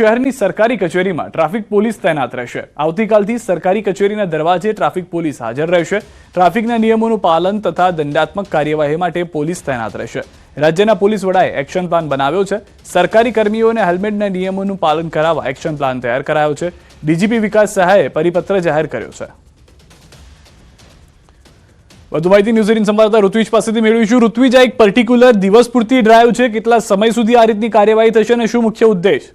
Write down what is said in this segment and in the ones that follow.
શહેરની સરકારી કચેરીમાં ટ્રાફિક પોલીસ તૈનાત રહેશે. આવતીકાલથી સરકારી કચેરીના દરવાજે ટ્રાફિક પોલીસ હાજર રહેશે. ટ્રાફિકના નિયમોનું પાલન તથા દંડાત્મક કાર્યવાહી માટે પોલીસ તૈનાત રહેશે. રાજ્યના પોલીસ વડાએ એક્શન પ્લાન બનાવ્યો છે. સરકારી કર્મીઓને હેલ્મેટના નિયમોનું પાલન કરાવવા એક્શન પ્લાન તૈયાર કરાયો છે. ડીજીપી વિકાસ સહાયે પરિપત્ર જાહેર કર્યો છે. વધુ માહિતી ન્યૂઝ સંવાદદાતા ઋત્વિજ પાસેથી મેળવીશું. ઋત્વિજ, આ એક પર્ટિક્યુલર દિવસ પૂરતી ડ્રાઈવ છે. કેટલા સમય સુધી આ રીતની કાર્યવાહી થશે અને શું મુખ્ય ઉદ્દેશ?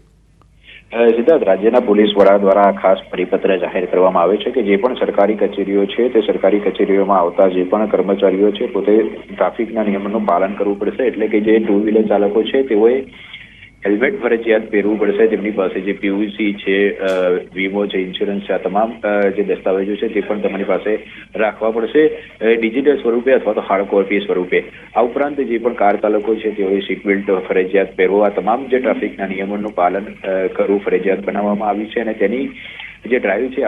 સિદ્ધાર્થ રાજ્યના પોલીસ વડા દ્વારા ખાસ પરિપત્ર જાહેર કરવામાં આવે છે કે જે પણ સરકારી કચેરીઓ છે તે સરકારી કચેરીઓમાં આવતા જે પણ કર્મચારીઓ છે પોતે ટ્રાફિકના નિયમોનું પાલન કરવું પડશે. એટલે કે જે ટુ વ્હીલર ચાલકો છે તેઓએ હેલ્મેટ ફરજિયાત પહેરવું પડશે તેમની પાસે જે પીયુસી છે વીમો છે, ઇન્સ્યોરન્સ છે, આ તમામ જે દસ્તાવેજો છે, તે પણ તમારી પાસે રાખવા પડશે. ડિજિટલ સ્વરૂપે અથવા તો હાર્ડ કોપી સ્વરૂપે. આ ઉપરાંત જે પણ કાર ચાલકો છે, તેઓએ સીટ બેલ્ટ ફરજિયાત પહેરવો. આ તમામ જે ટ્રાફિકના નિયમોનું પાલન કરવું ફરજિયાત બનાવવામાં આવ્યું છે અને તેની જે ડ્રાઈવ છે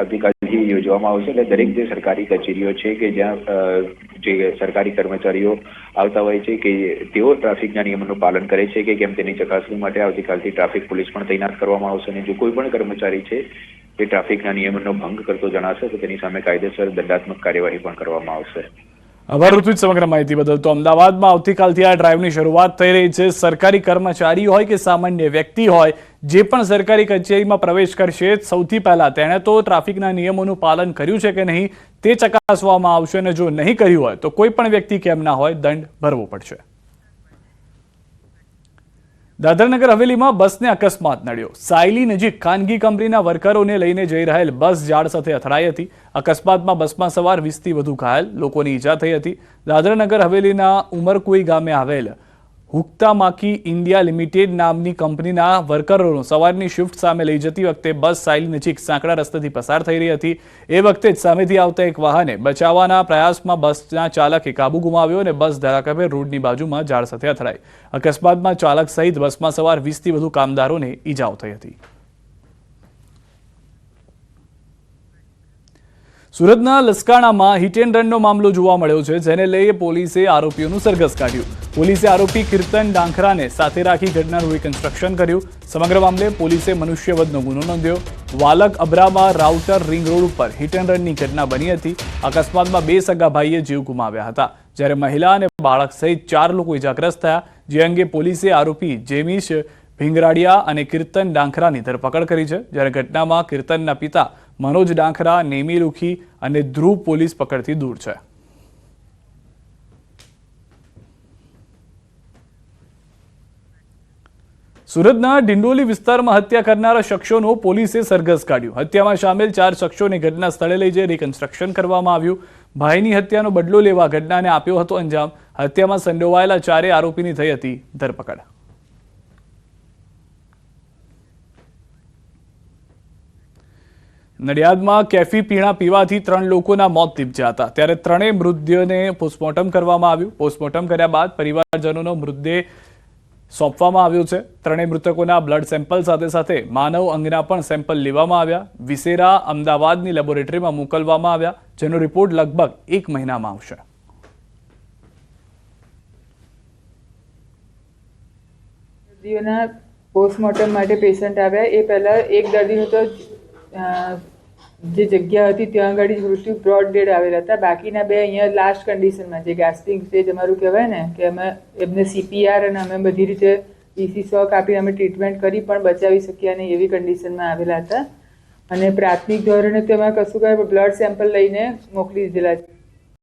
આવતીકાલથી યોજવામાં આવશે એટલે દરેક જે સરકારી કચેરીઓ છે કે જ્યાં જે સરકારી કર્મચારીઓ આવતા હોય છે કે તેઓ ટ્રાફિકના નિયમોનું પાલન કરે છે કે કેમ તેની ચકાસણી માટે આવતીકાલથી ટ્રાફિક પોલીસ પણ તૈનાત કરવામાં આવશે અને જો કોઈ પણ કર્મચારી છે એ ટ્રાફિકના નિયમોનો ભંગ કરતો જણાશે તો તેની સામે કાયદેસર દંડાત્મક કાર્યવાહી પણ કરવામાં આવશે. આભાર ઋતુજ સમગ્ર માહિતી બદલ. તો અમદાવાદમાં આવતીકાલથી આ ડ્રાઈવની શરૂઆત થઈ રહી છે. સરકારી કર્મચારી હોય કે સામાન્ય વ્યક્તિ હોય, જે પણ સરકારી કચેરીમાં પ્રવેશ કરશે, સૌથી પહેલા તેણે તો ટ્રાફિકના નિયમોનું પાલન કર્યું છે કે નહીં તે ચકાસવામાં આવશે અને જો નહીં કર્યું હોય, તો કોઈ પણ વ્યક્તિ કેમ ના હોય, દંડ ભરવો પડશે. દાદરનગર હવેલીમાં બસને અકસ્માત નડ્યો. સાયલી નજીક ખાનગી કંપનીના વર્કરોને લઈને જઈ રહેલ બસ ઝાડ સાથે અથડાઈ હતી. અકસ્માતમાં બસમાં સવાર વીસથી વધુ ઘાયલ લોકોની ઈજા થઈ હતી. દાદરનગર હવેલીના ઉમરકુઈ ગામે આવેલ હુક્તામાકી ઇન્ડિયા લિમિટેડ નામની કંપનીના વર્કરોનો સવારની શિફ્ટ સામે લઈ જતી વખતે બસ સાયલી નજીક સાંકડા રસ્તેથી પસાર થઈ રહી હતી. એ વખતે જ સામેથી આવતા એક વાહને બચાવવાના પ્રયાસમાં બસના ચાલકે કાબુ ગુમાવ્યો અને બસ ધરાકાભેર રોડની બાજુમાં ઝાડ સાથે અથડાઈ. અકસ્માતમાં ચાલક સહિત બસમાં સવાર વીસથી વધુ કામદારોને ઈજાઓ થઈ હતી. સુરતના લસકાણામાં હિટ એન્ડ રનનો મામલો જોવા મળ્યો છે, જેને લઈ પોલીસે આરોપીઓનું સરઘસ કાઢ્યું. પોલીસે આરોપી કીર્તન ડાંખરાને સાથે રાખી ઘટનાનું રિકન્સ્ટ્રક્શન કર્યું. સમગ્ર મામલે પોલીસે મનુષ્યવધનો ગુનો નોંધ્યો. વાલક અબ્રામા રાઉટર રિંગ રોડ ઉપર હિટ એન્ડ રનની ઘટના બની હતી. અકસ્માતમાં બે સગા ભાઈએ જીવ ગુમાવ્યા હતા. જ્યારે મહિલા અને બાળક સહિત ચાર લોકો ઇજાગ્રસ્ત થયા. જે અંગે પોલીસે આરોપી જેમીશ ભીંગરાડિયા અને કીર્તન ડાંખરાની ધરપકડ કરી છે. જ્યારે ઘટનામાં કીર્તનના પિતા મનોજ ડાંખરા, નેમી લુખી અને ધ્રુવ પોલીસ પકડથી દૂર છે. સુરતના ડિંડોલી વિસ્તારમાં હત્યા કરનારા શખ્સોનો પોલીસે સરઘસ કાઢ્યું. હત્યામાં સામેલ ચાર શખ્સોને ઘટના સ્થળે લઈ જઈ રિકન્સ્ટ્રક્શન કરવામાં આવ્યું. ભાઈની હત્યાનો બદલો લેવા ઘટનાને આપ્યો હતો અંજામ. હત્યામાં સંડોવાયેલા ચારે આરોપીની થઈ હતી ધરપકડ. નડિયાદમાં કેફી પીણા પીવાથી ત્રણ લોકોના મોત નીપજ્યા હતા. ત્યારે ત્રણેય મૃતદેહને પોસ્ટમોર્ટમ કરવામાં આવ્યું. પોસ્ટમોર્ટમ કર્યા બાદ પરિવારજનોનો મૃતદેહ સોંપવામાં આવ્યો છે. ત્રણેય મૃતકોના બ્લડ સેમ્પલ સાથે સાથે માનવ અંગના પણ સેમ્પલ લેવામાં આવ્યા. વિસેરા અમદાવાદની લેબોરેટરીમાં મોકલવામાં આવ્યા, જેનો રિપોર્ટ લગભગ એક મહિનામાં આવશે. પોસ્ટમોર્ટમ માટે પેશન્ટ આવ્યા. એ પહેલાં એક દર્દીનું તો જે જગ્યા હતી ત્યાં આગળ મૃત્યુ બ્રોડ ડેડ આવેલા હતા. બાકીના બે અહીંયા લાસ્ટ કન્ડિશનમાં જે ગાસ્પિંગ સ્ટેજ અમારું કહેવાય ને, કે અમે એમને સીપીઆર અને અમે બધી રીતે ઈસી સો કાપીને અમે ટ્રીટમેન્ટ કરી પણ બચાવી શક્યા નહીં એવી કન્ડિશનમાં આવેલા હતા. અને પ્રાથમિક ધોરણે તેમાં કશું કાંઈ બ્લડ સેમ્પલ લઈને મોકલી દીધેલા છે.